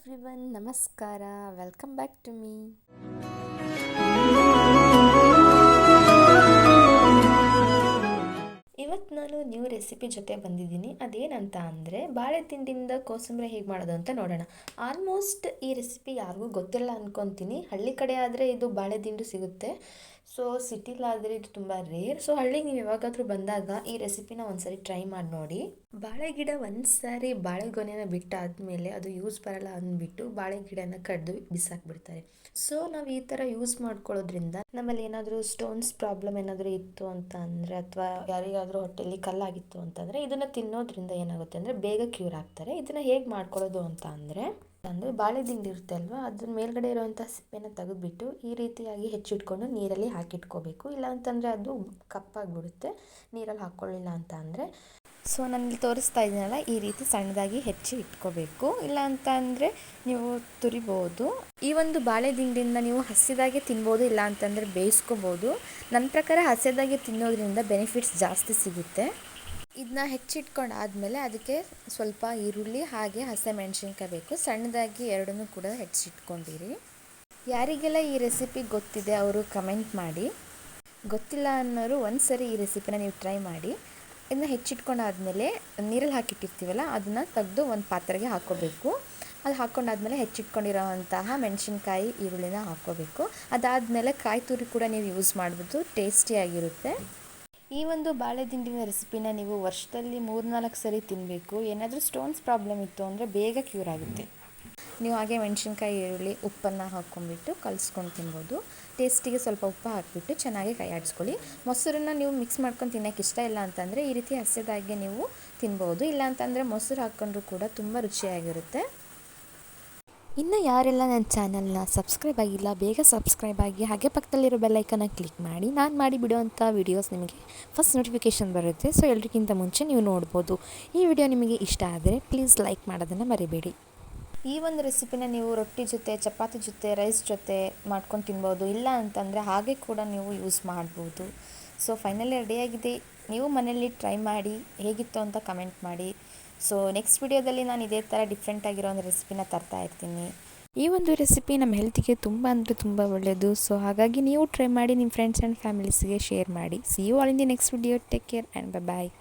Everyone ನಮಸ್ಕಾರ welcome back to me new recipe ಜೊತೆ ಬಂದಿದ್ದೀನಿ. ಅದೇನಂತ ಅಂದರೆ ಬಾಳೆ ತಿಂಡಿಯಿಂದ ಕೋಸಂಬರಿ ಹೇಗೆ ಮಾಡೋದು ಅಂತ ನೋಡೋಣ. ಆಲ್ಮೋಸ್ಟ್ ಈ ರೆಸಿಪಿ ಯಾರಿಗೂ ಗೊತ್ತಿಲ್ಲ ಅಂದ್ಕೊತೀನಿ ಹಳ್ಳಿ ಕಡೆ ಆದರೆ ಇದು ಬಾಳೆ ದಿಂಡು ಸಿಗುತ್ತೆ. ಸೊ ಸಿಟಿಲಾದರೆ ಇದು ತುಂಬ ರೇರ್ ಸೊ ಹಳ್ಳಿಗೆ ನೀವು ಯಾವಾಗಾದರೂ ಬಂದಾಗ ಈ ರೆಸಿಪಿನ ಒಂದ್ಸರಿ ಟ್ರೈ ಮಾಡಿ ನೋಡಿ. ಬಾಳೆ ಗಿಡ ಒಂದು ಸಾರಿ ಬಾಳೆಗೊನೆನ ಬಿಟ್ಟಾದ್ಮೇಲೆ ಅದು ಯೂಸ್ ಬರಲ್ಲ ಅಂದ್ಬಿಟ್ಟು ಬಾಳೆ ಗಿಡನ ಕಡ್ದು ಬಿಸಾಕ್ಬಿಡ್ತಾರೆ. ಸೊ ನಾವು ಈ ಥರ ಯೂಸ್ ಮಾಡ್ಕೊಳ್ಳೋದ್ರಿಂದ ನಮ್ಮಲ್ಲಿ ಏನಾದರೂ ಸ್ಟೋನ್ಸ್ ಪ್ರಾಬ್ಲಮ್ ಏನಾದರೂ ಇತ್ತು ಅಂತ ಅಂದರೆ ಅಥವಾ ಯಾರಿಗಾದರೂ ಹೊಟ್ಟೆಲಿ ಕಲ್ಲಾಗಿತ್ತು ಅಂತಂದರೆ ಇದನ್ನು ತಿನ್ನೋದ್ರಿಂದ ಏನಾಗುತ್ತೆ ಅಂದರೆ ಬೇಗ ಕ್ಯೂರ್ ಆಗ್ತಾರೆ. ಇದನ್ನು ಹೇಗೆ ಮಾಡ್ಕೊಳ್ಳೋದು ಅಂತ ಅಂದರೆ ಅಂದರೆ ಬಾಳೆ ಇರುತ್ತೆ ಅಲ್ವಾ? ಅದ್ರ ಮೇಲ್ಗಡೆ ಇರುವಂಥ ಸಿಪ್ಪೆನ ತೆಗೆದುಬಿಟ್ಟು ಈ ರೀತಿಯಾಗಿ ಹೆಚ್ಚಿಟ್ಕೊಂಡು ನೀರಲ್ಲಿ ಹಾಕಿಟ್ಕೋಬೇಕು. ಇಲ್ಲ ಅಂತಂದರೆ ಅದು ಕಪ್ಪಾಗಿಬಿಡುತ್ತೆ. ನೀರಲ್ಲಿ ಹಾಕ್ಕೊಳ್ಳಿಲ್ಲ ಅಂತ ಅಂದರೆ ಸೊ ನಾನು ತೋರಿಸ್ತಾ ಇದ್ದೀನಲ್ಲ ಈ ರೀತಿ ಸಣ್ಣದಾಗಿ ಹೆಚ್ಚಿ ಇಟ್ಕೋಬೇಕು. ಇಲ್ಲ ಅಂತ ಅಂದರೆ ನೀವು ತುರಿಬೋದು. ಈ ಒಂದು ಬಾಳೆ ದಿಂಡಿಂದ ನೀವು ಹಸಿದಾಗೆ ತಿನ್ಬೋದು, ಇಲ್ಲ ಅಂತಂದರೆ ಬೇಯಿಸ್ಕೋಬೋದು. ನನ್ನ ಪ್ರಕಾರ ಹಸಿದಾಗೆ ತಿನ್ನೋದ್ರಿಂದ ಬೆನಿಫಿಟ್ಸ್ ಜಾಸ್ತಿ ಸಿಗುತ್ತೆ. ಇದನ್ನ ಹೆಚ್ಚಿಟ್ಕೊಂಡು ಆದಮೇಲೆ ಅದಕ್ಕೆ ಸ್ವಲ್ಪ ಈರುಳ್ಳಿ, ಹಾಗೆ ಹಸಿಮೆಣ್ಸಿನ್ಕಾಯಿ ಬೇಕು. ಸಣ್ಣದಾಗಿ ಎರಡನ್ನೂ ಕೂಡ ಹೆಚ್ಚಿಟ್ಕೊಂಡಿರಿ ಯಾರಿಗೆಲ್ಲ ಈ ರೆಸಿಪಿ ಗೊತ್ತಿದೆ, ಅವರು ಕಮೆಂಟ್ ಮಾಡಿ. ಗೊತ್ತಿಲ್ಲ ಅನ್ನೋರು ಒಂದು ಸರಿ ಈ ರೆಸಿಪಿನ ನೀವು ಟ್ರೈ ಮಾಡಿ. ಇದನ್ನ ಹೆಚ್ಚಿಟ್ಕೊಂಡಾದ್ಮೇಲೆ ನೀರಲ್ಲಿ ಹಾಕಿಟ್ಟಿರ್ತೀವಲ್ಲ, ಅದನ್ನು ತೆಗೆದು ಒಂದು ಪಾತ್ರೆಗೆ ಹಾಕ್ಕೋಬೇಕು. ಅದು ಹಾಕ್ಕೊಂಡಾದ್ಮೇಲೆ ಹೆಚ್ಚಿಟ್ಕೊಂಡಿರೋವಂತಹ ಮೆಣಸಿನ್ಕಾಯಿ, ಈರುಳ್ಳಿನ ಹಾಕ್ಕೋಬೇಕು. ಅದಾದಮೇಲೆ ಕಾಯಿ ತುರಿ ಕೂಡ ನೀವು ಯೂಸ್ ಮಾಡ್ಬೋದು ಟೇಸ್ಟಿಯಾಗಿರುತ್ತೆ ಈ ಒಂದು ಬಾಳೆ ದಿಂಡಿನ ರೆಸಿಪಿನ ನೀವು ವರ್ಷದಲ್ಲಿ ಮೂರ್ನಾಲ್ಕು ಸರಿ ತಿನ್ನಬೇಕು ಏನಾದರೂ ಸ್ಟೋನ್ಸ್ ಪ್ರಾಬ್ಲಮ್ ಇತ್ತು ಅಂದರೆ ಬೇಗ ಕ್ಯೂರ್ ಆಗುತ್ತೆ. ನೀವು ಹಾಗೆ ಮೆಣಸಿನ್ಕಾಯಿ, ಈರುಳ್ಳಿ ಉಪ್ಪನ್ನು ಹಾಕ್ಕೊಂಡ್ಬಿಟ್ಟು ಕಲಿಸ್ಕೊಂಡು ತಿನ್ಬೋದು. ಟೇಸ್ಟಿಗೆ ಸ್ವಲ್ಪ ಉಪ್ಪು ಹಾಕಿಬಿಟ್ಟು ಚೆನ್ನಾಗಿ ಕೈ ಆಡಿಸ್ಕೊಳ್ಳಿ. ಮೊಸರನ್ನ ನೀವು ಮಿಕ್ಸ್ ಮಾಡ್ಕೊಂಡು ತಿನ್ನೋಕೆ ಇಷ್ಟ ಇಲ್ಲ ಅಂತಂದರೆ ಈ ರೀತಿ ಹಸಿದಾಗೆ ನೀವು ತಿನ್ಬೋದು. ಇಲ್ಲ ಅಂತಂದರೆ ಮೊಸರು ಹಾಕ್ಕೊಂಡ್ರೂ ಕೂಡ ತುಂಬ ರುಚಿಯಾಗಿರುತ್ತೆ. ಇನ್ನು ಯಾರೆಲ್ಲ ನನ್ನ ಚಾನಲ್ನ ಸಬ್ಸ್ಕ್ರೈಬ್ ಆಗಿಲ್ಲ, ಬೇಗ ಸಬ್ಸ್ಕ್ರೈಬ್ ಆಗಿ ಹಾಗೆ ಪಕ್ಕದಲ್ಲಿರೋ ಬೆಲ್ಲೈಕನ್ನ ಕ್ಲಿಕ್ ಮಾಡಿ. ನಾನು ಮಾಡಿ ಬಿಡುವಂಥ ವೀಡಿಯೋಸ್ ನಿಮಗೆ ಫಸ್ಟ್ ನೋಟಿಫಿಕೇಷನ್ ಬರುತ್ತೆ. ಸೊ ಎಲ್ರಿಗಿಂತ ಮುಂಚೆ ನೀವು ನೋಡ್ಬೋದು. ಈ ವಿಡಿಯೋ ನಿಮಗೆ ಇಷ್ಟ ಆದರೆ ಪ್ಲೀಸ್ ಲೈಕ್ ಮಾಡೋದನ್ನು ಮರಿಬೇಡಿ. ಈ ಒಂದು ರೆಸಿಪಿನ ನೀವು ರೊಟ್ಟಿ ಜೊತೆ, ಚಪಾತಿ ಜೊತೆ, ರೈಸ್ ಜೊತೆ ಮಾಡ್ಕೊಂಡು ತಿನ್ಬೋದು. ಇಲ್ಲ ಅಂತಂದರೆ ಹಾಗೆ ಕೂಡ ನೀವು ಯೂಸ್ ಮಾಡ್ಬೋದು. ಸೊ ಫೈನಲಿ ರೆಡಿಯಾಗಿದೆ ನೀವು ಮನೆಯಲ್ಲಿ ಟ್ರೈ ಮಾಡಿ ಹೇಗಿತ್ತು ಅಂತ ಕಮೆಂಟ್ ಮಾಡಿ. ಸೊ ನೆಕ್ಸ್ಟ್ ವಿಡಿಯೋದಲ್ಲಿ ನಾನು ಇದೇ ಥರ ಡಿಫ್ರೆಂಟ್ ಆಗಿರೋ ಒಂದು ರೆಸಿಪಿನ ತರ್ತಾ ಇರ್ತೀನಿ. ಈ ಒಂದು ರೆಸಿಪಿ ನಮ್ಮ ಹೆಲ್ತಿಗೆ ತುಂಬ ಅಂದರೆ ತುಂಬ ಒಳ್ಳೆಯದು ಸೊ ಹಾಗಾಗಿ ನೀವು ಟ್ರೈ ಮಾಡಿ ನಿಮ್ಮ ಫ್ರೆಂಡ್ಸ್ ಆ್ಯಂಡ್ ಫ್ಯಾಮಿಲೀಸ್ಗೆ ಶೇರ್ ಮಾಡಿ. See you all in the next video take care and bye bye